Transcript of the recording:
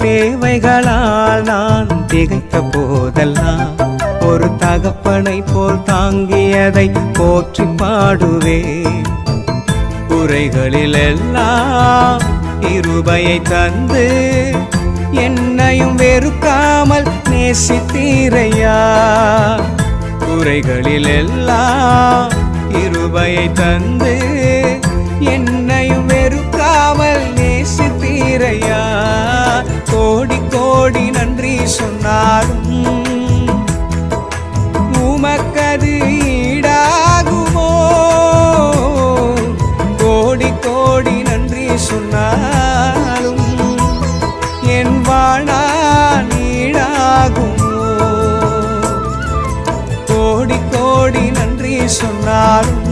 தேவைகளால் நான் திகைத்த போதெல்லாம் ஒரு தகப்பனை போல் தாங்கியதை போற்றி பாடுவேன். குறைகளில் எல்லாம் இருபையை தந்து என்னையும் வெறுக்காமல் நேசித்தீரையா? குறைகளில் எல்லாம் இருபையை தந்து என்னையும் உமக்கது ஈடாகுமோ? கோடி கோடி நன்றி சொன்னாலும் என் வாழா ஈடாகுமோ? கோடி கோடி நன்றி சொன்னாலும்